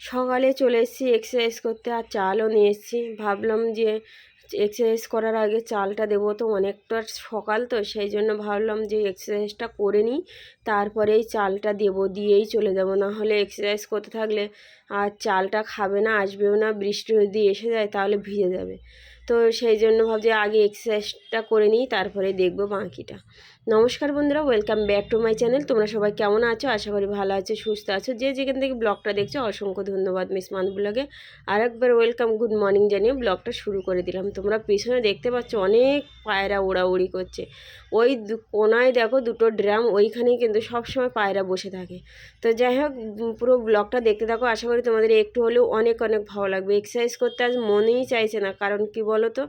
সকালে চলে এসেছি এক্সারসাইজ করতে আর চালও নিয়ে এসেছি। ভাবলাম যে এক্সারসাইজ করার আগে চালটা দেবো তো অনেকটা সকাল তো, সেই জন্য ভাবলাম যে এক্সারসাইজটা করে নিই, তারপরেই চালটা দেব, দিয়েই চলে যাব। না হলে এক্সারসাইজ করতে থাকলে আর চালটা খাবে না, আসবেও না, বৃষ্টি যদি এসে যায় তাহলে ভিজে যাবে। তো সেই জন্য ভাবছি আগে এক্সারসাইজটা করে নিই, তারপরে দেখব বাকিটা। নমস্কার বন্ধুরা welcome back to my channel তোমরা সবাই কেমন আছো? আশা করি ভালো আছো, সুস্থ আছো। যে যেখান থেকে ব্লগটা দেখছ, অসংখ্য ধন্যবাদ মিস মান ব্লগে আর একবার ওয়েলকাম গুড মর্নিং জানিয়ে ব্লগটা শুরু করে দিলাম। তোমরা পেছনে দেখতে পাচ্ছ অনেক পায়রা ওড়াউড়ি করছে। ওই কোনায় দেখো দুটো ড্রাম, ওইখানেই কিন্তু সবসময় পায়রা বসে থাকে। তো যাই হোক পুরো ব্লগটা দেখতে থাকো। আশা করি তোমাদের একটু হলেও অনেক অনেক ভালো লাগবে। এক্সারসাইজ করতে আজ মনেই চাইছে না, কারণ কি বলো তো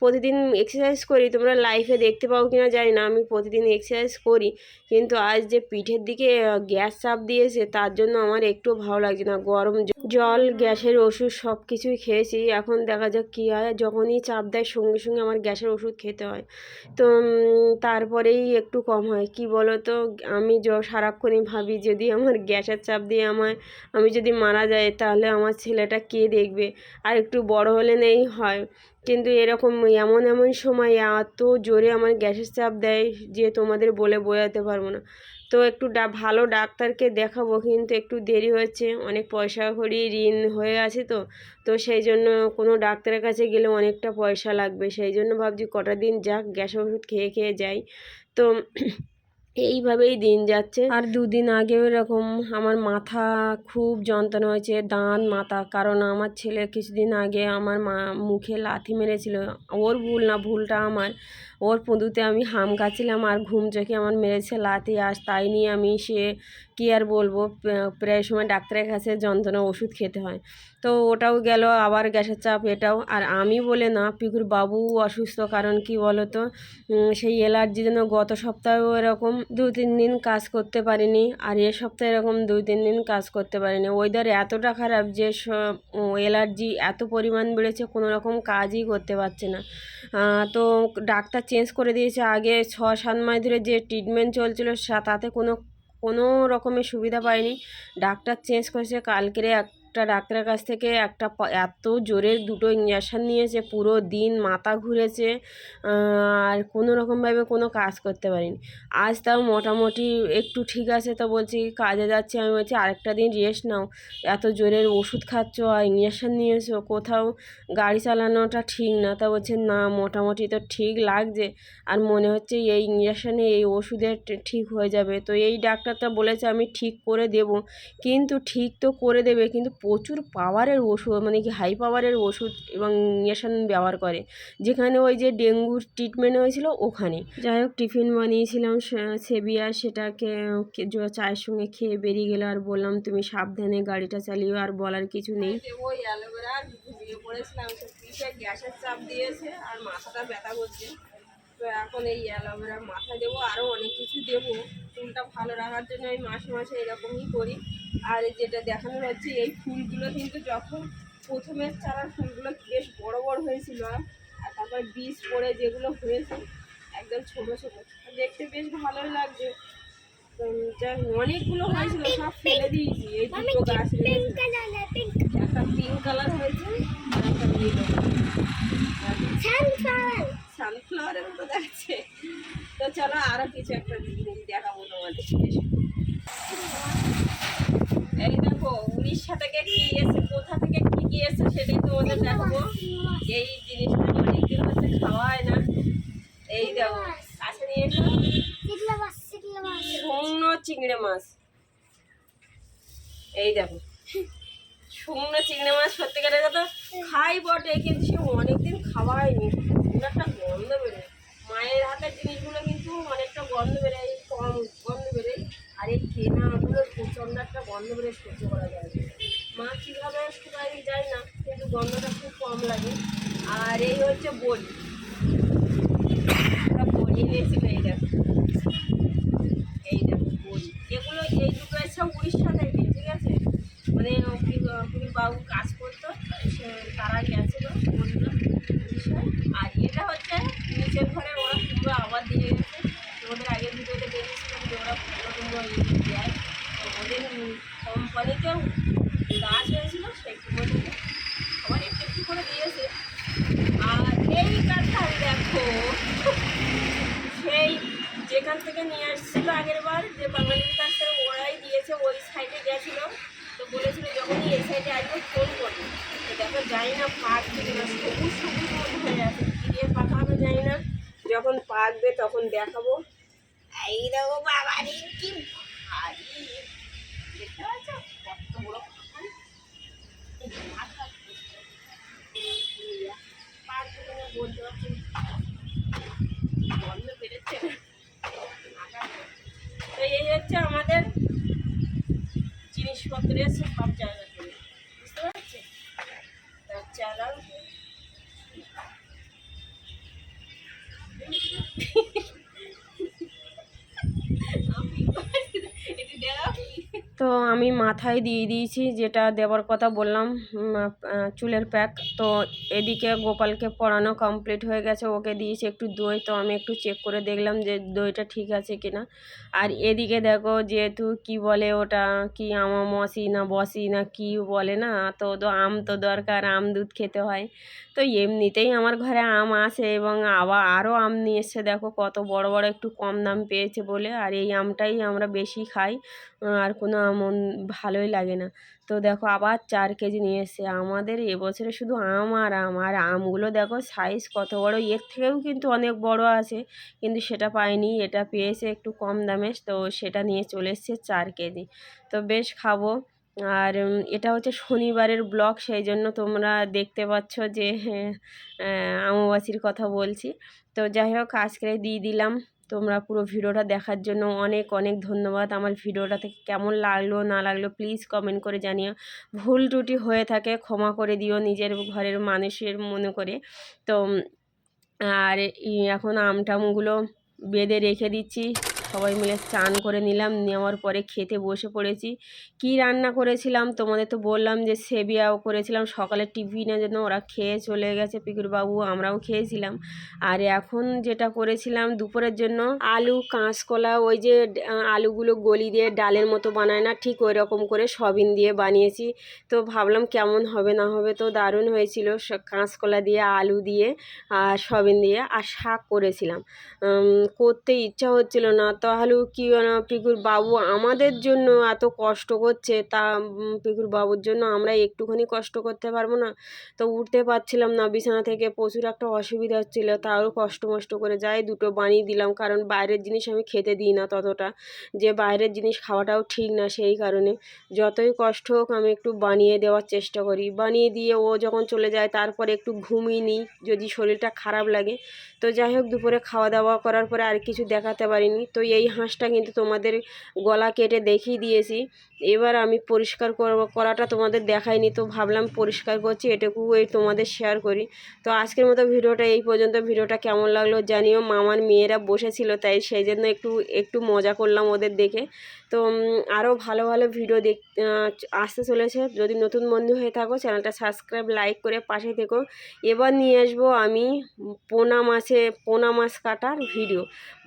প্রতিদিন এক্সারসাইজ করি, তোমরা লাইফে দেখতে পাও কি না জানি না, আমি প্রতিদিন এক্সারসাইজ করি। কিন্তু আজ যে পিঠের দিকে গ্যাস চাপ দিয়েছে, তার জন্য আমার একটু ভালো লাগছে না। গরম জল, গ্যাসের ওষুধ সব কিছুই খেয়েছি। এখন দেখা যাক কী হয়, যখনই চাপ দেয়, সঙ্গে সঙ্গে আমার গ্যাসের ওষুধ খেতে হয়। তো তারপরেই একটু কম হয়। কি বলো তো আমি য, সারাক্ষণই ভাবি, যদি আমার গ্যাসের চাপ দিয়ে আমার আমি যদি মারা যাই, তাহলে আমার ছেলেটা কে দেখবে? আর একটু বড় হলে নেই হয়। কিন্তু এরকম এমন এমন সময় এত জোরে আমার গ্যাসের চাপ দেয় যে তোমাদের বলে বোঝাতে পারব না। তো একটু ডা, ভালো ডাক্তারকে দেখাবো কিন্তু একটু দেরি হচ্ছে অনেক পয়সা করি ঋণ হয়ে আছে তো। তো সেই জন্য কোনো ডাক্তারের কাছে গেলে অনেকটা পয়সা লাগবে। সেই জন্য ভাবছি কটা দিন যাক গ্যাস ওষুধ খেয়ে খেয়ে যাই। তো এইভাবেই দিন যাচ্ছে। আর দুদিন আগে এরকম আমার মাথা খুব যন্ত্রণা হয়েছে দাঁত মাথা। কারণ আমার ছেলে কিছুদিন আগে আমার মা মুখে লাথি মেরেছিল। ওর ভুল না, ভুলটা আমার। ওর পুঁদুতে আমি হাম খাচ্ছিলাম আর ঘুম চোখে আমার মেরেছে লাথি আস তাই নিয়ে আমি সে কী আর বলব প্রায় সময় ডাক্তারের কাছে যন্ত্রণা ওষুধ খেতে হয়। তো ওটাও গেল, আবার গ্যাসের চাপ এটাও। আর আমি বলে না, পিকুর বাবু অসুস্থ, কারণ কি বলো তো সেই অ্যালার্জি জন্য গত সপ্তাহেও এরকম দু তিন দিন কাজ করতে পারিনি আর এ সপ্তাহে এরকম দুই তিন দিন কাজ করতে পারিনি। ওয়েদার এতটা খারাপ যে অ্যালার্জি এত পরিমাণ বেড়েছে, কোনো রকম কাজই করতে পারছে না। তো ডাক্তার চেঞ্জ করে দিয়েছে। আগে ছ সাত মাস ধরে যে ট্রিটমেন্ট চলছিল তাতে কোনো কোনো রকমের সুবিধা পায়নি। ডাক্তার চেঞ্জ করেছে, কালকেরে এক একটা ডাক্তারের কাছ থেকে একটা এত জোরের দুটো ইঞ্জেকশান নিয়েছে, পুরো দিন মাথা ঘুরেছে আর কোনো রকমভাবে কোনো কাজ করতে পারিনি। আজ তাও মোটামুটি একটু ঠিক আছে তো বলছি, কাজে যাচ্ছি, আমি বলছি আরেকটা দিন রেস্ট নাও। এত জোরের ওষুধ খাচ্ছ আর ইঞ্জেকশান নিয়েছো, কোথাও গাড়ি চালানোটা ঠিক না, তা বলছে না, মোটামুটি তো ঠিক লাগছে। আর মনে হচ্ছে এই ইঞ্জেকশানে এই ওষুধে ঠিক হয়ে যাবে। তো এই ডাক্তারটা বলেছে আমি ঠিক করে দেব। কিন্তু ঠিক তো করে দেবে, কিন্তু প্রচুর পাওয়ারের ওষুধ মানে কি হাই পাওয়ারের ওষুধ এবং ইঞ্জেকশান ব্যবহার করে। যেখানে ওই যে ডেঙ্গুর ট্রিটমেন্ট হয়েছিল ওখানে। যাই হোক, টিফিন বানিয়েছিলাম সেবিয়া সেটাকে চায়ের সঙ্গে খেয়ে বেরিয়ে গেলো আর বললাম, তুমি সাবধানে গাড়িটা চালিও, আর বলার কিছু নেই। ওই অ্যালোভেরা গ্যাসের চাপ দিয়েছে আর মাথাটা ব্যথা করছে। এখন এই অ্যালোভেরা মাথা দেবো আরও অনেক কিছু দেবো। চুলটা ভালো রাখার জন্য আমি মাসে মাসে এরকমই করি। আর যেটা দেখানো হচ্ছে এই ফুলগুলো কিন্তু যখন প্রথমের চারার ফুলগুলো বেশ বড় বড় হয়েছিল আর তারপর বীজ পড়ে যেগুলো হয়েছে একদম ছোটো ছোটো। দেখতে বেশ ভালোই লাগছে। অনেকগুলো হয়েছিল সব ফেলে দিয়েছি। এই দুটো গাছ একটা পিঙ্ক কালার হয়েছে আর একটা নীল সানফ্লাওয়ারের মতো দেখছে তো চলো আরও কিছু একটা দেখাবো তোমাদের এই দেখো উড়িষ্যা থেকে কি এসে, কোথা থেকে কি কি এসে সেটাই তোমাদের দেখাবো। এই জিনিসটা অনেকদিন হচ্ছে খাওয়া হয় না। এই দেখো, কাছে নিয়ে এসো। শুকনো চিংড়ে মাছ। এই দেখো, শুকনো চিংড়ি মাছ সত্যিকারের কথা খাই বটে, কিন্তু সে অনেকদিন খাওয়া হয়নি একটা গন্ধ বেরোয় মায়ের হাতের জিনিসগুলো কিন্তু অনেকটা গন্ধ বেরোয় কম গন্ধ বেরোয় আর এই কেনাগুলোর প্রচণ্ড একটা গন্ধ বেরোয় সহ্য করা যায় মা কীভাবে শুকাই যায় না কিন্তু গন্ধটা খুব কম লাগে আর এই হচ্ছে বড়ি বড়ি নিয়েছিল এই দেখো এই দেখো বড়ি এগুলো এই দুটো এসে উড়িষ্যা থেকে ঠিক আছে মানে বাবু কাজ করতো তারা গেছিল বলল আর এটা হচ্ছে নিচের ঘরে ওরা কুমড়ো আবার দিয়ে গেছে তোমাদের আগের ভিডিওতে দেখেছিলাম যে ওরা কুমড়ো টুমড়ো দেয় তো ওদের কোম্পানিতেও গাছ হয়েছিল থেকে নিয়ে আসছিল আগের বার, যে বাঙালির কাছ থেকে ওরাই দিয়েছে, ওই সাইডে গেছিল। তো বলেছিল যখনই এই সাইডে আসবে ফোন করবে। দেখো যাই না পাকবে সবুজ সবুজ মতো হয়ে আছে। কী দিয়ে পাকা জানি না। যখন পাকবে তখন দেখাবো এই দেখো বাবারি কি ভারী দেখতে পাচ্ছ কত বড় পাকা এই মাথা পাকবে কিনা বলতে পারছি না। গন্ধ বেরোচ্ছে না। তো এই হচ্ছে আমাদের জিনিসপত্র সব জায়গা থেকে। বুঝতে পারছি চালাও। তো আমি মাথায় দিয়ে দিয়েছি যেটা দেওয়ার কথা বললাম চুলের প্যাক। তো এদিকে গোপালকে পড়ানো কমপ্লিট হয়ে গেছে, ওকে দিয়েছি একটু দই। তো আমি একটু চেক করে দেখলাম যে দইটা ঠিক আছে কিনা। আর এদিকে দেখো যেহেতু কি বলে ওটা, কি আমামসি না বসি না কি বলে না, তো আম তো দরকার, আম দুধ খেতে হয়। তো এমনিতেই আমার ঘরে আম আছে এবং আবার আরও আম নিয়ে এসছে। দেখো কত বড় বড় একটু কম দাম পেয়েছে বলে, আর এই আমটাই আমরা বেশি খাই। আর কোনো আমন ভালোই লাগে না। তো দেখো আবার চার কেজি নিয়ে এসছে। আমাদের এবছরে শুধু আম আর আম। আর আমগুলো দেখো সাইজ কত বড়? এর থেকেও কিন্তু অনেক বড় আছে। কিন্তু সেটা পাইনি। এটা পেয়েছে একটু কম দামে। তো সেটা নিয়ে চলে এসছে চার কেজি। তো বেশ খাব। আর এটা হচ্ছে শনিবারের ব্লগ। সেই জন্য তোমরা দেখতে পাচ্ছ যে হ্যাঁ আমবাসির কথা বলছি। তো যাই হোক, আজকে দিয়ে দিলাম। তোমরা পুরো ভিডিওটা দেখার জন্য অনেক অনেক ধন্যবাদ। আমার ভিডিওটা থেকে কেমন লাগল, না লাগল প্লিজ কমেন্ট করে জানিও। ভুল ত্রুটি হয়ে থাকে, ক্ষমা করে দিও নিজের ঘরের মানুষের মনে করে। তো আর এখন আমটামগুলো বেঁধে রেখে দিচ্ছি। সবাই মিলে চান করে নিলাম। নেওয়ার পরে খেতে বসে পড়েছি। কি রান্না করেছিলাম? তোমাদের তো বললাম যে সেবিয়াও করেছিলাম। সকালে টিফিনের জন্য ওরা খেয়ে চলে গেছে পিকুরবাবু, আমরাও খেয়েছিলাম। আর এখন যেটা করেছিলাম দুপুরের জন্য আলু, কাঁচকলা, ওই যে আলুগুলো গলি দিয়ে ডালের মতো বানায় না, ঠিক ওই রকম করে সবিন দিয়ে বানিয়েছি। তো ভাবলাম কেমন হবে না হবে তো দারুণ হয়েছিল। কাঁচকলা দিয়ে, আলু দিয়ে, আর সবিন দিয়ে, আর শাক করেছিলাম। করতে ইচ্ছা হচ্ছিল না তাহলে কি পিকুর বাবু আমাদের জন্য এত কষ্ট করছে। তা পিকুর বাবুর জন্য আমরা একটুখানি কষ্ট করতে পারব না। তো উঠতে পারছিলাম না, বিছানা থেকে প্রচুর একটা অসুবিধা হচ্ছিল। তাও কষ্ট মষ্ট করে যাই, দুটো বানিয়ে দিলাম। কারণ বাইরের জিনিস আমি খেতে দিই না ততটা। যে বাইরের জিনিস খাওয়াটাও ঠিক না সেই কারণে। যতই কষ্ট হোক আমি একটু বানিয়ে দেওয়ার চেষ্টা করি। বানিয়ে দিয়ে ও যখন চলে যায়, তারপরে একটু ঘুমিয়ে নিই, যদি শরীরটা খারাপ লাগে। তো যাই হোক, দুপুরে খাওয়া দাওয়া করার পরে আর কিছু দেখাতে পারিনি। তো এই হাঁসটা কিন্তু তোমাদের গলা কেটে দেখিয়ে দিয়েছি। এবার আমি পরিষ্কার করব, করাটা তোমাদের দেখাইনি, তো ভাবলাম পরিষ্কার করছি এটুকু এই তোমাদের শেয়ার করি। তো আজকের মতো ভিডিওটা এই পর্যন্ত, ভিডিওটা কেমন লাগল জানিও, মামার মেয়েরা বসেছিল তাই সেই জন্য একটু একটু মজা করলাম ওদের দেখে। তো আরও ভালো ভালো ভিডিও দেখ আসতে চলেছে। যদি নতুন বন্ধু হয়ে থাকো, চ্যানেলটা সাবস্ক্রাইব লাইক করে পাশে থেকো। এবার নিয়ে আসব আমি পোনা মাছে পোনা মাছ কাটার ভিডিও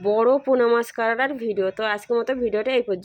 বড় পোনা মাছ কাটার ভিডিও। তো আজকের মতো ভিডিওটা এই পর্যন্ত।